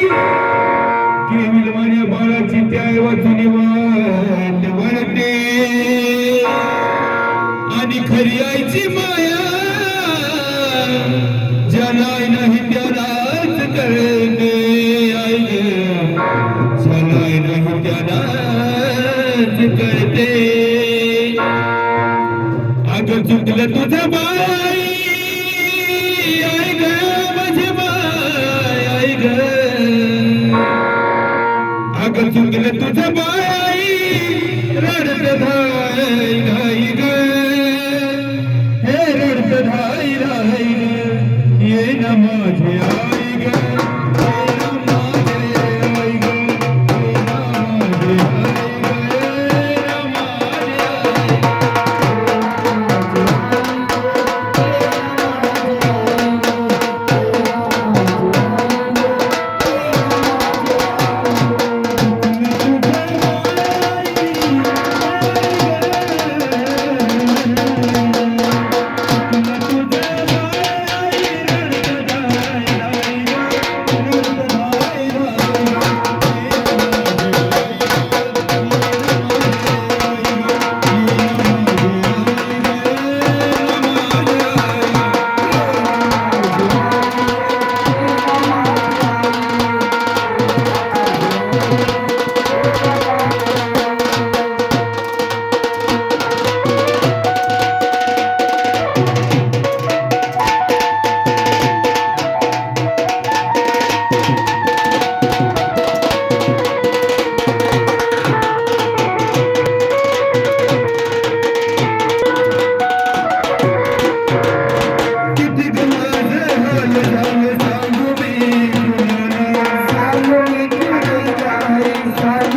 Cavill माझ्या बाळाची त्या वाचून वाट वळते आणि खरी आईची माया ज्याला नाही त्यालाच कळते. आई ग. ज्याला नाही त्यालाच कळते. अगं चुकलं तुझं बाई आई. ग माझी बाय आई ग. चुकलं तुझं बाई रडत धाय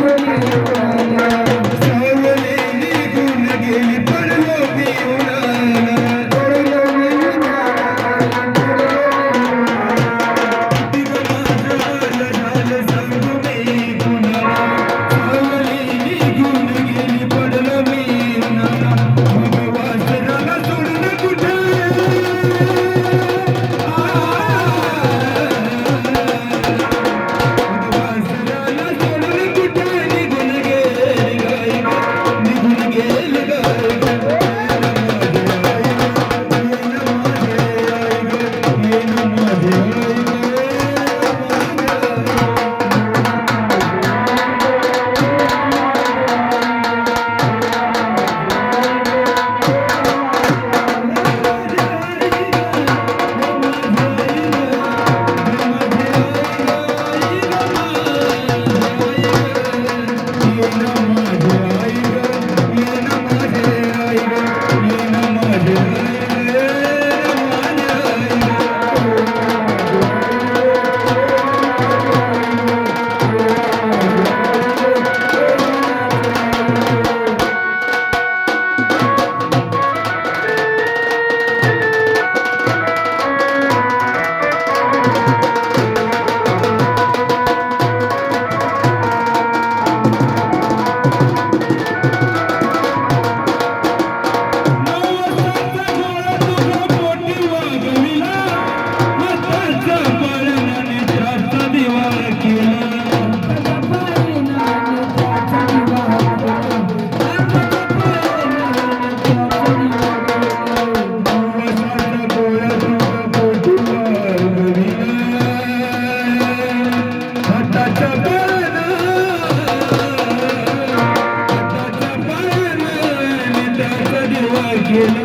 Thank you. ele